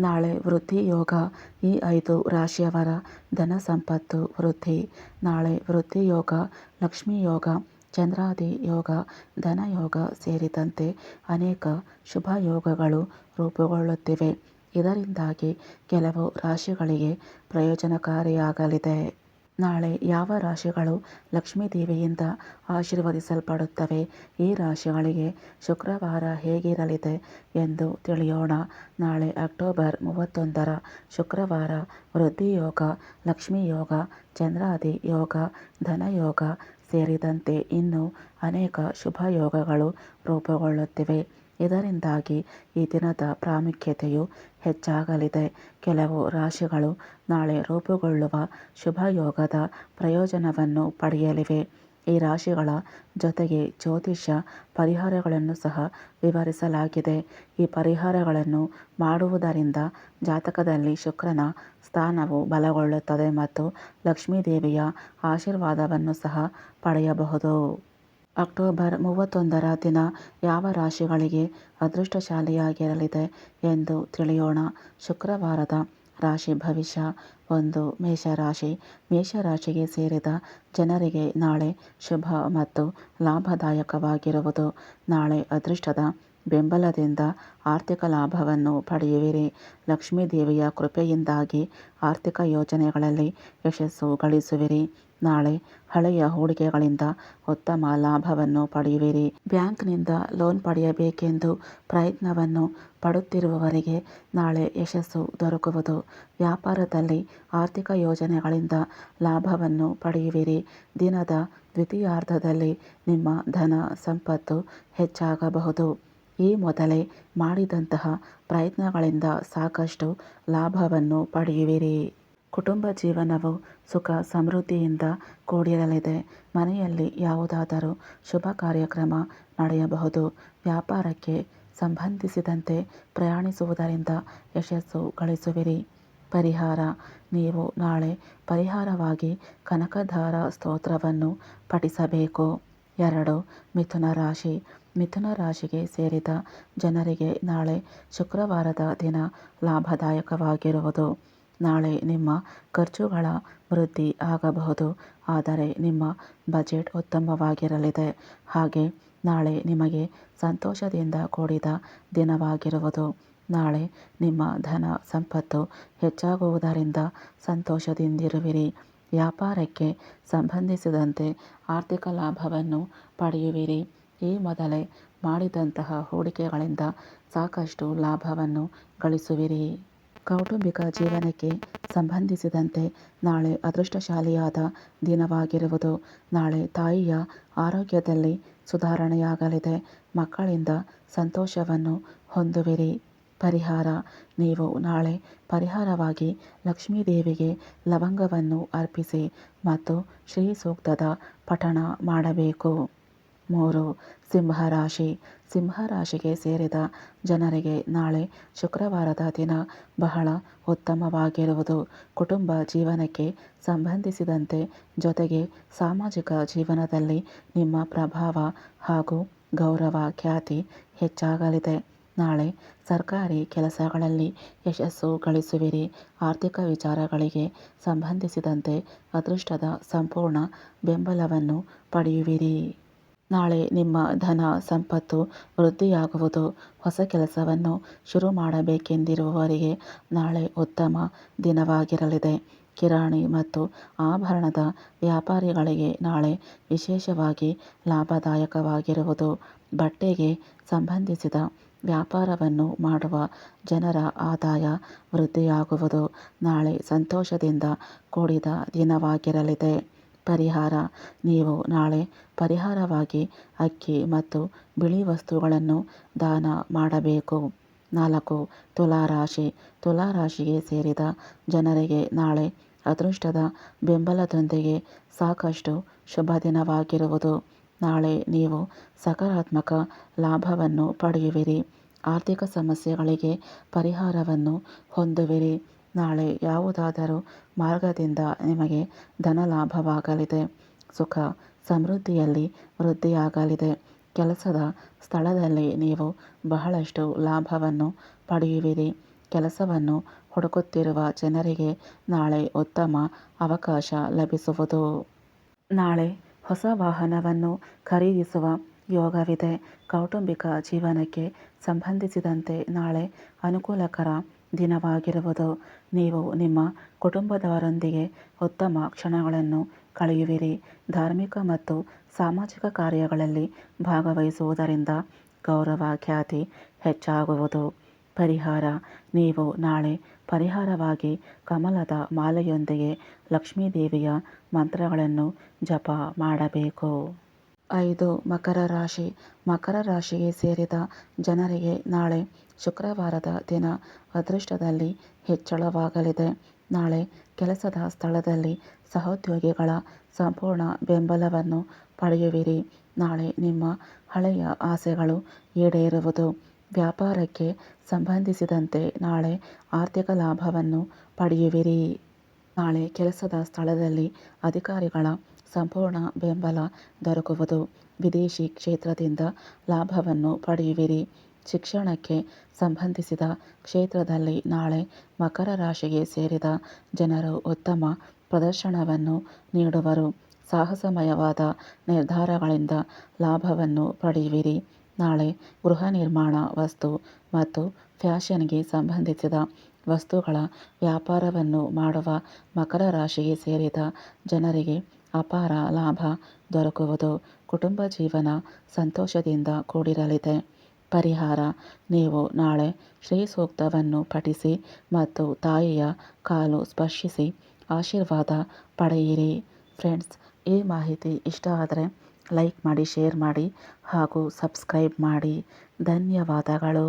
ನಾಳೆ ವೃದ್ಧಿ ಯೋಗ ಈ ಐದು ರಾಶಿಯವರ ಧನ ಸಂಪತ್ತು ವೃದ್ಧಿ ನಾಳೆ ವೃದ್ಧಿ ಯೋಗ, ಲಕ್ಷ್ಮಿ ಯೋಗ, ಚಂದ್ರಾದಿ ಯೋಗ ಧನಯೋಗ ಸೇರಿದಂತೆ ಅನೇಕ ಶುಭ ಯೋಗಗಳು ರೂಪುಗೊಳ್ಳುತ್ತಿವೆ. ಇದರಿಂದಾಗಿ ಕೆಲವು ರಾಶಿಗಳಿಗೆ ಪ್ರಯೋಜನಕಾರಿಯಾಗಲಿದೆ. ನಾಳೆ ಯಾವ ರಾಶಿಗಳು ಲಕ್ಷ್ಮೀದೇವಿಯಿಂದ ಆಶೀರ್ವದಿಸಲ್ಪಡುತ್ತವೆ? ಈ ರಾಶಿಗಳಿಗೆ ಶುಕ್ರವಾರ ಹೇಗಿರಲಿದೆ ಎಂದು ತಿಳಿಯೋಣ. ನಾಳೆ ಅಕ್ಟೋಬರ್ ಮೂವತ್ತೊಂದರ ಶುಕ್ರವಾರ ವೃದ್ಧಿ ಯೋಗ ಲಕ್ಷ್ಮೀ ಯೋಗ ಚಂದ್ರಾದಿ ಯೋಗ, ಧನಯೋಗ ಸೇರಿದಂತೆ ಇನ್ನೂ ಅನೇಕ ಶುಭ ಯೋಗಗಳು ರೂಪುಗೊಳ್ಳುತ್ತಿವೆ. ಇದರಿಂದಾಗಿ ಈ ದಿನದ ಪ್ರಾಮುಖ್ಯತೆಯು ಹೆಚ್ಚಾಗಲಿದೆ. ಕೆಲವು ರಾಶಿಗಳು ನಾಳೆ ರೂಪುಗೊಳ್ಳುವ ಶುಭ ಯೋಗದ ಪ್ರಯೋಜನವನ್ನು ಪಡೆಯಲಿವೆ. ಈ ರಾಶಿಗಳ ಜೊತೆಗೆ ಜ್ಯೋತಿಷ್ಯ ಪರಿಹಾರಗಳನ್ನು ಸಹ ವಿವರಿಸಲಾಗಿದೆ. ಈ ಪರಿಹಾರಗಳನ್ನು ಮಾಡುವುದರಿಂದ ಜಾತಕದಲ್ಲಿ ಶುಕ್ರನ ಸ್ಥಾನವು ಬಲಗೊಳ್ಳುತ್ತದೆ ಮತ್ತು ಲಕ್ಷ್ಮೀದೇವಿಯ ಆಶೀರ್ವಾದವನ್ನು ಸಹ ಪಡೆಯಬಹುದು. ಅಕ್ಟೋಬರ್ ಮೂವತ್ತೊಂದರ ದಿನ ಯಾವ ರಾಶಿಗಳಿಗೆ ಅದೃಷ್ಟಶಾಲಿಯಾಗಿರಲಿದೆ ಎಂದು ತಿಳಿಯೋಣ. ಶುಕ್ರವಾರದ ರಾಶಿ ಭವಿಷ್ಯ. ಒಂದು ಮೇಷರಾಶಿ. ಮೇಷರಾಶಿಗೆ ಸೇರಿದ ಜನರಿಗೆ ನಾಳೆ ಶುಭ ಮತ್ತು ಲಾಭದಾಯಕವಾಗಿರುವುದು. ನಾಳೆ ಅದೃಷ್ಟದ ಬೆಂಬಲದಿಂದ ಆರ್ಥಿಕ ಲಾಭವನ್ನು ಪಡೆಯುವಿರಿ. ಲಕ್ಷ್ಮೀದೇವಿಯ ಕೃಪೆಯಿಂದಾಗಿ ಆರ್ಥಿಕ ಯೋಜನೆಗಳಲ್ಲಿ ಯಶಸ್ಸು ಗಳಿಸುವಿರಿ. ನಾಳೆ ಹಳೆಯ ಹೂಡಿಕೆಗಳಿಂದ ಉತ್ತಮ ಲಾಭವನ್ನು ಪಡೆಯುವಿರಿ. ಬ್ಯಾಂಕ್ನಿಂದ ಲೋನ್ ಪಡೆಯಬೇಕೆಂದು ಪ್ರಯತ್ನವನ್ನು ಪಡುತ್ತಿರುವವರಿಗೆ ನಾಳೆ ಯಶಸ್ಸು ದೊರಕುವುದು. ವ್ಯಾಪಾರದಲ್ಲಿ ಆರ್ಥಿಕ ಯೋಜನೆಗಳಿಂದ ಲಾಭವನ್ನು ಪಡೆಯುವಿರಿ. ದಿನದ ದ್ವಿತೀಯಾರ್ಧದಲ್ಲಿ ನಿಮ್ಮ ಧನ ಸಂಪತ್ತು ಹೆಚ್ಚಾಗಬಹುದು. ಈ ಮೊದಲೇ ಮಾಡಿದಂತಹ ಪ್ರಯತ್ನಗಳಿಂದ ಸಾಕಷ್ಟು ಲಾಭವನ್ನು ಪಡೆಯುವಿರಿ. ಕುಟುಂಬ ಜೀವನವು ಸುಖ, ಸಮೃದ್ಧಿಯಿಂದ ಕೂಡಿರಲಿದೆ. ಮನೆಯಲ್ಲಿ ಯಾವುದಾದರೂ ಶುಭ ಕಾರ್ಯಕ್ರಮ ನಡೆಯಬಹುದು. ವ್ಯಾಪಾರಕ್ಕೆ ಸಂಬಂಧಿಸಿದಂತೆ ಪ್ರಯಾಣಿಸುವುದರಿಂದ ಯಶಸ್ಸು ಗಳಿಸುವಿರಿ. ಪರಿಹಾರ, ನೀವು ನಾಳೆ ಪರಿಹಾರವಾಗಿ ಕನಕಧಾರ ಸ್ತೋತ್ರವನ್ನು ಪಠಿಸಬೇಕು. ಎರಡು, ಮಿಥುನ ರಾಶಿ. ಮಿಥುನ ರಾಶಿಗೆ ಸೇರಿದ ಜನರಿಗೆ ನಾಳೆ ಶುಕ್ರವಾರದ ದಿನ ಲಾಭದಾಯಕವಾಗಿರುವುದು. ನಾಳೆ ನಿಮ್ಮ ಖರ್ಚುಗಳ ವೃದ್ಧಿ ಆಗಬಹುದು, ಆದರೆ ನಿಮ್ಮ ಬಜೆಟ್ ಉತ್ತಮವಾಗಿರಲಿದೆ. ಹಾಗೆ ನಾಳೆ ನಿಮಗೆ ಸಂತೋಷದಿಂದ ಕೂಡಿದ ದಿನವಾಗಿರುವುದು. ನಾಳೆ ನಿಮ್ಮ ಧನ ಸಂಪತ್ತು ಹೆಚ್ಚಾಗುವುದರಿಂದ ಸಂತೋಷದಿಂದಿರುವಿರಿ. ವ್ಯಾಪಾರಕ್ಕೆ ಸಂಬಂಧಿಸಿದಂತೆ ಆರ್ಥಿಕ ಲಾಭವನ್ನು ಪಡೆಯುವಿರಿ. ಈ ಮೊದಲೇ ಮಾಡಿದಂತಹ ಹೂಡಿಕೆಗಳಿಂದ ಸಾಕಷ್ಟು ಲಾಭವನ್ನು ಗಳಿಸುವಿರಿ. ಕೌಟುಂಬಿಕ ಜೀವನಕ್ಕೆ ಸಂಬಂಧಿಸಿದಂತೆ ನಾಳೆ ಅದೃಷ್ಟಶಾಲಿಯಾದ ದಿನವಾಗಿರುವುದು. ನಾಳೆ ತಾಯಿಯ ಆರೋಗ್ಯದಲ್ಲಿ ಸುಧಾರಣೆಯಾಗಲಿದೆ. ಮಕ್ಕಳಿಂದ ಸಂತೋಷವನ್ನು ಹೊಂದುವಿರಿ. ಪರಿಹಾರ, ನೀವು ನಾಳೆ ಪರಿಹಾರವಾಗಿ ಲಕ್ಷ್ಮೀದೇವಿಗೆ ಲವಂಗವನ್ನು ಅರ್ಪಿಸಿ ಮತ್ತು ಶ್ರೀ ಸೂಕ್ತದ ಪಠಣ ಮಾಡಬೇಕು. ಮೂರು. ಸಿಂಹರಾಶಿ. ಸಿಂಹರಾಶಿಗೆ ಸೇರಿದ ಜನರಿಗೆ ನಾಳೆ ಶುಕ್ರವಾರದ ದಿನ ಬಹಳ ಉತ್ತಮವಾಗಿರುವುದು. ಕುಟುಂಬ ಜೀವನಕ್ಕೆ ಸಂಬಂಧಿಸಿದಂತೆ ಜೊತೆಗೆ ಸಾಮಾಜಿಕ ಜೀವನದಲ್ಲಿ ನಿಮ್ಮ ಪ್ರಭಾವ ಹಾಗೂ ಗೌರವ ಖ್ಯಾತಿ ಹೆಚ್ಚಾಗಲಿದೆ. ನಾಳೆ ಸರ್ಕಾರಿ ಕೆಲಸಗಳಲ್ಲಿ ಯಶಸ್ಸು ಗಳಿಸುವಿರಿ. ಆರ್ಥಿಕ ವಿಚಾರಗಳಿಗೆ ಸಂಬಂಧಿಸಿದಂತೆ ಅದೃಷ್ಟದ ಸಂಪೂರ್ಣ ಬೆಂಬಲವನ್ನು ಪಡೆಯುವಿರಿ. ನಾಳೆ ನಿಮ್ಮ ಧನ ಸಂಪತ್ತು ವೃದ್ಧಿಯಾಗುವುದು. ಹೊಸ ಕೆಲಸವನ್ನು ಶುರು ಮಾಡಬೇಕೆಂದಿರುವವರಿಗೆ ನಾಳೆ ಉತ್ತಮ ದಿನವಾಗಿರಲಿದೆ. ಕಿರಾಣಿ ಮತ್ತು ಆಭರಣದ ವ್ಯಾಪಾರಿಗಳಿಗೆ ನಾಳೆ ವಿಶೇಷವಾಗಿ ಲಾಭದಾಯಕವಾಗಿರುವುದು. ಬಟ್ಟೆಗೆ ಸಂಬಂಧಿಸಿದ ವ್ಯಾಪಾರವನ್ನು ಮಾಡುವ ಜನರ ಆದಾಯ ವೃದ್ಧಿಯಾಗುವುದು. ನಾಳೆ ಸಂತೋಷದಿಂದ ಕೂಡಿದ ದಿನವಾಗಿರಲಿದೆ. ಪರಿಹಾರ. ನೀವು ನಾಳೆ ಪರಿಹಾರವಾಗಿ ಅಕ್ಕಿ ಮತ್ತು ಬಿಳಿ ವಸ್ತುಗಳನ್ನು ದಾನ ಮಾಡಬೇಕು. ನಾಲ್ಕು, ತುಲಾರಾಶಿ. ತುಲಾರಾಶಿಗೆ ಸೇರಿದ ಜನರಿಗೆ ನಾಳೆ ಅದೃಷ್ಟದ ಬೆಂಬಲದೊಂದಿಗೆ ಸಾಕಷ್ಟು ಶುಭ ದಿನವಾಗಿರುವುದು. ನಾಳೆ ನೀವು ಸಕಾರಾತ್ಮಕ ಲಾಭವನ್ನು ಪಡೆಯುವಿರಿ. ಆರ್ಥಿಕ ಸಮಸ್ಯೆಗಳಿಗೆ ಪರಿಹಾರವನ್ನು ಹೊಂದುವಿರಿ. ನಾಳೆ ಯಾವುದಾದರೂ ಮಾರ್ಗದಿಂದ ನಿಮಗೆ ಧನ ಲಾಭವಾಗಲಿದೆ ಸುಖ, ಸಮೃದ್ಧಿಯಲ್ಲಿ ವೃದ್ಧಿಯಾಗಲಿದೆ. ಕೆಲಸದ ಸ್ಥಳದಲ್ಲಿ ನೀವು ಬಹಳಷ್ಟು ಲಾಭವನ್ನು ಪಡೆಯುವಿರಿ. ಕೆಲಸವನ್ನು ಹುಡುಕುತ್ತಿರುವ ಜನರಿಗೆ ನಾಳೆ ಉತ್ತಮ ಅವಕಾಶ ಲಭಿಸುವುದು. ನಾಳೆ ಹೊಸ ವಾಹನವನ್ನು ಖರೀದಿಸುವ ಯೋಗವಿದೆ. ಕೌಟುಂಬಿಕ ಜೀವನಕ್ಕೆ ಸಂಬಂಧಿಸಿದಂತೆ ನಾಳೆ ಅನುಕೂಲಕರ ದಿನವಾಗಿರುವುದು. ನೀವು ನಿಮ್ಮ ಕುಟುಂಬದವರೊಂದಿಗೆ ಉತ್ತಮ ಕ್ಷಣಗಳನ್ನು ಕಳೆಯುವಿರಿ. ಧಾರ್ಮಿಕ ಮತ್ತು ಸಾಮಾಜಿಕ ಕಾರ್ಯಗಳಲ್ಲಿ ಭಾಗವಹಿಸುವುದರಿಂದ ಗೌರವ ಖ್ಯಾತಿ ಹೆಚ್ಚಾಗುವುದು. ಪರಿಹಾರ, ನೀವು ನಾಳೆ ಪರಿಹಾರವಾಗಿ ಕಮಲದ ಮಾಲೆಯೊಂದಿಗೆ ಲಕ್ಷ್ಮೀದೇವಿಯ ಮಂತ್ರಗಳನ್ನು ಜಪ ಮಾಡಬೇಕು. ಐದು ಮಕರ ರಾಶಿ. ಮಕರ ರಾಶಿಗೆ ಸೇರಿದ ಜನರಿಗೆ ನಾಳೆ ಶುಕ್ರವಾರದ ದಿನ ಅದೃಷ್ಟದಲ್ಲಿ ಹೆಚ್ಚಳವಾಗಲಿದೆ. ನಾಳೆ ಕೆಲಸದ ಸ್ಥಳದಲ್ಲಿ ಸಹೋದ್ಯೋಗಿಗಳ ಸಂಪೂರ್ಣ ಬೆಂಬಲವನ್ನು ಪಡೆಯುವಿರಿ. ನಾಳೆ ನಿಮ್ಮ ಹಳೆಯ ಆಸೆಗಳು ಈಡೇರುವುದು. ವ್ಯಾಪಾರಕ್ಕೆ ಸಂಬಂಧಿಸಿದಂತೆ ನಾಳೆ ಆರ್ಥಿಕ ಲಾಭವನ್ನು ಪಡೆಯುವಿರಿ. ನಾಳೆ ಕೆಲಸದ ಸ್ಥಳದಲ್ಲಿ ಅಧಿಕಾರಿಗಳ ಸಂಪೂರ್ಣ ಬೆಂಬಲ ದೊರಕುವುದು. ವಿದೇಶಿ ಕ್ಷೇತ್ರದಿಂದ ಲಾಭವನ್ನು ಪಡೆಯುವಿರಿ. ಶಿಕ್ಷಣಕ್ಕೆ ಸಂಬಂಧಿಸಿದ ಕ್ಷೇತ್ರದಲ್ಲಿ ನಾಳೆ ಮಕರ ರಾಶಿಗೆ ಸೇರಿದ ಜನರು ಉತ್ತಮ ಪ್ರದರ್ಶನವನ್ನು ನೀಡುವರು. ಸಾಹಸಮಯವಾದ ನಿರ್ಧಾರಗಳಿಂದ ಲಾಭವನ್ನು ಪಡೆಯುವಿರಿ. ನಾಳೆ ಗೃಹ ನಿರ್ಮಾಣ ವಸ್ತು ಮತ್ತು ಫ್ಯಾಷನ್ಗೆ ಸಂಬಂಧಿಸಿದ ವಸ್ತುಗಳ ವ್ಯಾಪಾರವನ್ನು ಮಾಡುವ ಮಕರ ರಾಶಿಗೆ ಸೇರಿದ ಜನರಿಗೆ ಅಪಾರ ಲಾಭ ದೊರಕುವುದು ಕುಟುಂಬ ಜೀವನ ಸಂತೋಷದಿಂದ ಕೂಡಿರಲಿದೆ. ಪರಿಹಾರ ನೀವು ನಾಳೆ ಶ್ರೀ ಸೂಕ್ತವನ್ನು ಪಠಿಸಿ ಮತ್ತು ತಾಯಿಯ ಕಾಲು ಸ್ಪರ್ಶಿಸಿ ಆಶೀರ್ವಾದ ಪಡೆಯಿರಿ. ಫ್ರೆಂಡ್ಸ್, ಈ ಮಾಹಿತಿ ಇಷ್ಟ ಆದರೆ ಲೈಕ್ ಮಾಡಿ, ಶೇರ್ ಮಾಡಿ ಹಾಗೂ ಸಬ್ಸ್ಕ್ರೈಬ್ ಮಾಡಿ. ಧನ್ಯವಾದಗಳು.